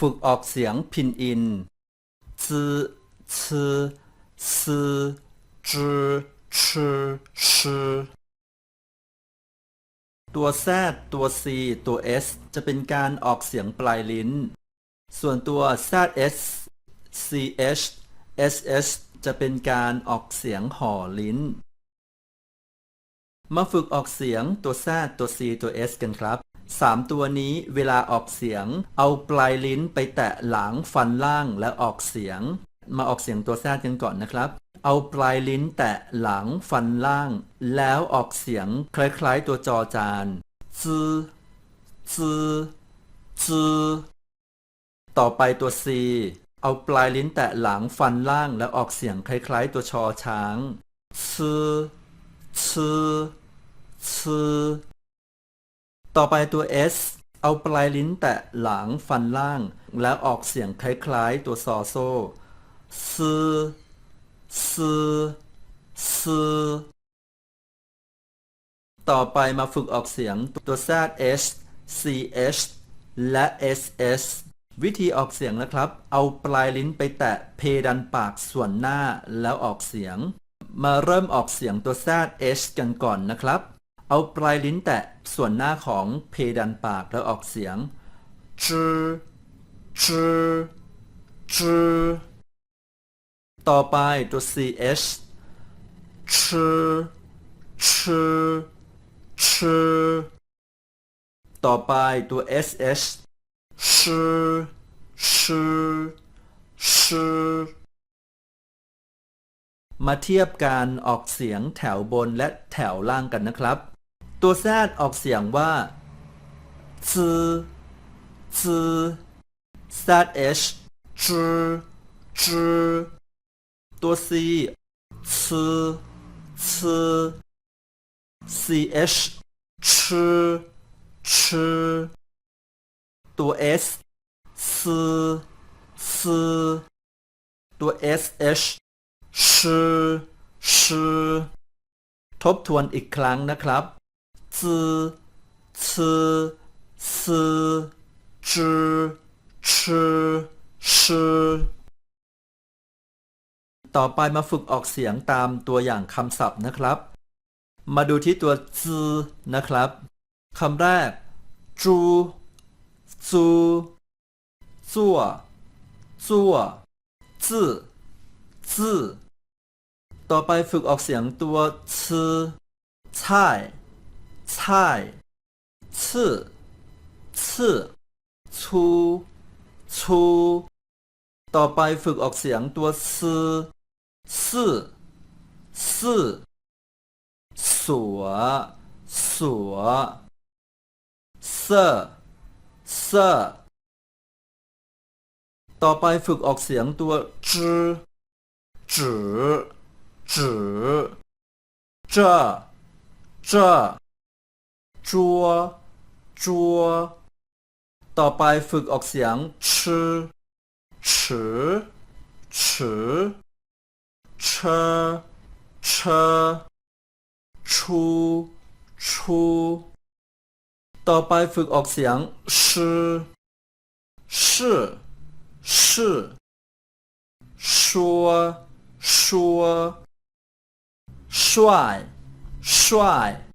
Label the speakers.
Speaker 1: ฝึกออกเสียงพินอินจือซือซือจือชื่อชื่อตัว Z ตัว C ตัว S จะเป็นการออกเสียงปลายลิ้น ส่วนตัว ZS CH SS จะเป็นการออกเสียงห่อลิ้น มาฝึกออกเสียงตัว Z ตัว C ตัว S กันครับ 3 ตัวนี้เวลาออกเสียง เอาปลายลิ้นไปแตะหลังฟันล่างและออกเสียง มาออกเสียงตัว Z กันก่อนนะครับ เอาปลายลิ้นแตะหลังฟันล่าง แล้วออกเสียงคล้ายๆตัวจอจานจื้อจื้อจื้อต่อไปตัว C เอาปลายลิ้นแตะหลังฟันล่างแล้วออกเสียงคล้ายๆตัวชอช้างชื่อชื่อชื่อ ต่อไปตัว S เอาปลายลิ้นแตะหลังฟันล่าง แล้วออกเสียงคล้ายๆ ตัวซอโซ่ซือซือซือต่อไปมาฝึกออกเสียงตัว Z H C H และ S S วิธีออกเสียงนะครับ เอาปลายลิ้นไปแตะเพดานปากส่วนหน้าแล้วออกเสียง มาเริ่มออกเสียงตัว Z H กันก่อนนะครับ เอาปลายลิ้นแตะส่วนหน้าของเพดานปากแล้วออกเสียงจือจือจือต่อไปตัว ch ชื่อชื่อชื่อต่อไปตัว sh ชื่อชื่อชื่อมาเทียบการออกเสียงแถวบนและแถวล่างกันนะครับ ตัวแซดออกเสียงว่าจือจือ zh จือจือตัว c ชือชือ ch ชื่อชื่อตัว s ซื้อซื้อตัว sh ชื่อชื่อทบทวนอีกครั้งนะครับ จือชือซื้อจือชื่อชื่อต่อไปมาฝึกออกเสียงตามตัวอย่างคำศัพท์นะครับ มาดูที่ตัวจือนะครับคำแรกจูจูจั่วจั่วจื้อจื้อต่อไปฝึกออกเสียงตัวชือช่ายช่ายชื่อชื่อชูชูต่อไปฝึกออกเสียงตัวซือซื่อซื่อสัวสัวเซเซต่อไปฝึกออกเสียงตัวจือจือจือ这这จั จัว จัว ต่อไปฝึกออกเสียงชือชือชือเชเชชูชูต่อไปฝึกออกเสียงชื่อชื่อชือชัวชัว帅帅